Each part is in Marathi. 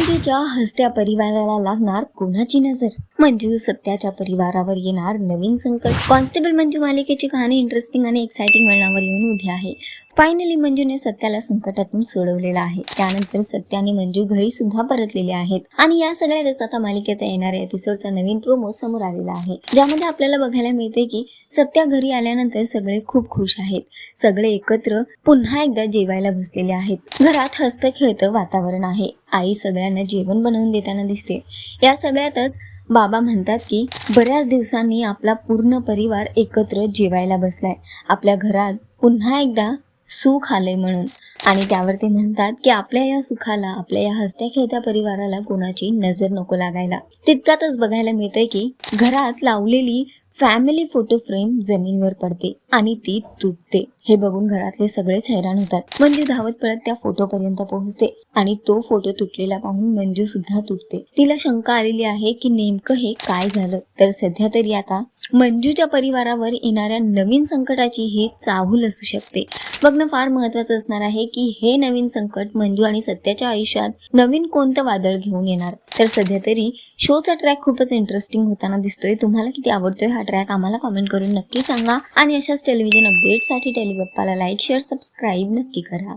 मंजूच्या हसत्या परिवाराला लागणार कोणाची नजर? मंजू सत्याच्या परिवारावर येणार नवीन संकट. कॉन्स्टेबल मंजू मालिकेची कहाणी इंटरेस्टिंग आणि एक्साइटिंग वळणावर येऊन उभी आहे. फायनली मंजूने सत्याला संकटातून सोडवलेला आहे. त्यानंतर सत्याने आणि मंजू घरी सुद्धा परतलेले आहेत. आणि या सगळ्यातच आता मालिकेचा येणाऱ्या एपिसोडचा नवीन प्रोमो समोर आलेला आहे. ज्यामध्ये आपल्याला बघायला मिळते की सत्या घरी आल्यानंतर सगळे खूप खुश आहेत. सगळे एकत्र पुन्हा एकदा जेवायला बसलेले आहेत. घरात हस्त खेळतं वातावरण आहे. आई सगळ्यांना जेवण बनवून देताना दिसते. या सगळ्यातच बाबा म्हणतात की बऱ्याच दिवसांनी आपला पूर्ण परिवार एकत्र जेवायला बसलाय. आपल्या घरात पुन्हा एकदा सुख आलंय म्हणून. आणि त्यावर ते म्हणतात की आपल्या या सुखाला आपल्या या हसत्या खेळत्या परिवाराला कोणाची नजर नको लागायला. तितक्यातच बघायला मिळतंय की घरात लावलेली फॅमिली फोटो फ्रेम जमिनीवर पडते आणि ती तुटते. हे बघून घरातले सगळेच हैराण होतात. मंजू धावत पळत त्या फोटो पर्यंत पोहोचते आणि तो फोटो तुटलेला पाहून मंजू सुद्धा तुटते. तिला शंका आलेली आहे की नेमकं हे काय झालं? तर सध्या तरी आता मंजूच्या परिवारावर येणाऱ्या नवीन संकटाची ही चाहूल असू शकते. बघणं फार महत्वाचं असणार आहे की हे नवीन संकट मंजू आणि सत्याच्या आयुष्यात नवीन कोणतं वादळ घेऊन येणार? तर सध्या तरी शोचा ट्रॅक खूपच इंटरेस्टिंग होताना दिसतोय. तुम्हाला किती आवडतोय हा ट्रॅक आम्हाला कमेंट करून नक्की सांगा. आणि अशाच टेलिव्हिजन अपडेटसाठी टेलिगप्पाला लाईक शेअर सबस्क्राईब नक्की करा.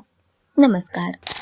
नमस्कार.